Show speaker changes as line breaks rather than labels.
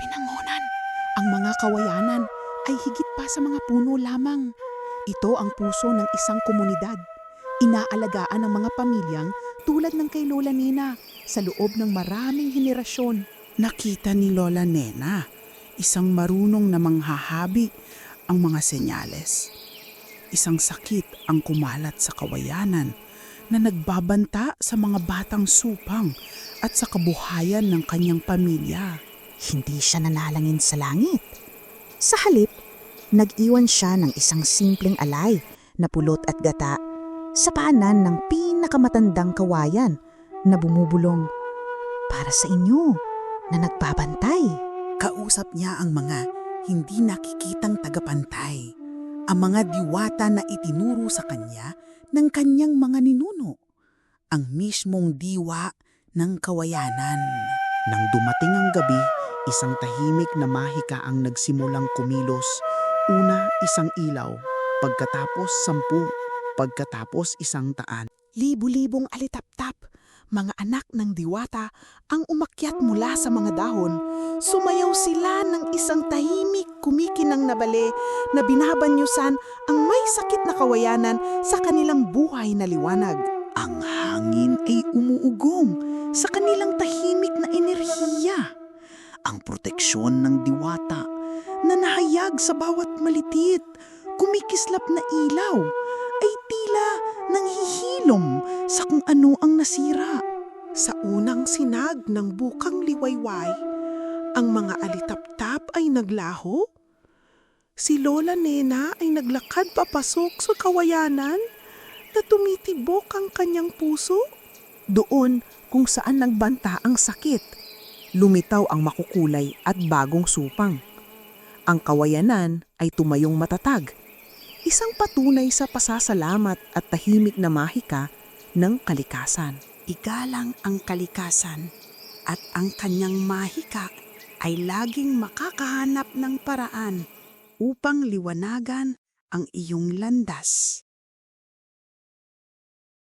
binangonan. Ang mga kawayanan ay higit pa sa mga puno lamang. Ito ang puso ng isang komunidad. Inaalagaan ng mga pamilyang tulad ng kay Lola Nina sa loob ng maraming henerasyon.
Nakita ni Lola Nena, isang marunong na manghahabi ang mga senyales. Isang sakit ang kumalat sa kawayanan na nagbabanta sa mga batang supang at sa kabuhayan ng kanyang pamilya.
Hindi siya nanalangin sa langit. Sa halip, nag-iwan siya ng isang simpleng alay na pulot at gata sa paanan ng pinakamatandang kawayan na bumubulong para sa inyo na nagbabantay.
Kausap niya ang mga hindi nakikitang tagapantay, ang mga diwata na itinuro sa kanya ng kanyang mga ninuno, ang mismong diwa ng kawayanan. Nang dumating ang gabi, isang tahimik na mahika ang nagsimulang kumilos. Una, isang ilaw, pagkatapos sampu, pagkatapos isang taan.
Libu-libong alitap-tap, mga anak ng diwata ang umakyat mula sa mga dahon. Sumayaw sila ng isang tahimik kumikinang na bale na binabanyusan ang may sakit na kawayanan sa kanilang buhay na liwanag.
Ang hangin ay umuugong sa kanilang tahimik. Ang proteksyon ng diwata na nahayag sa bawat malitit, kumikislap na ilaw ay tila nanghihilom sa kung ano ang nasira.
Sa unang sinag ng bukang liwayway, ang mga alitap-tap ay naglaho. Si Lola Nena ay naglakad papasok sa kawayanan na tumitibok ang kanyang puso. Doon kung saan nagbanta ang sakit, lumitaw ang makukulay at bagong supang. Ang kawayanan ay tumayong matatag, isang patunay sa pasasalamat at tahimik na mahika ng kalikasan.
Igalang ang kalikasan at ang kanyang mahika ay laging makakahanap ng paraan upang liwanagan ang iyong landas.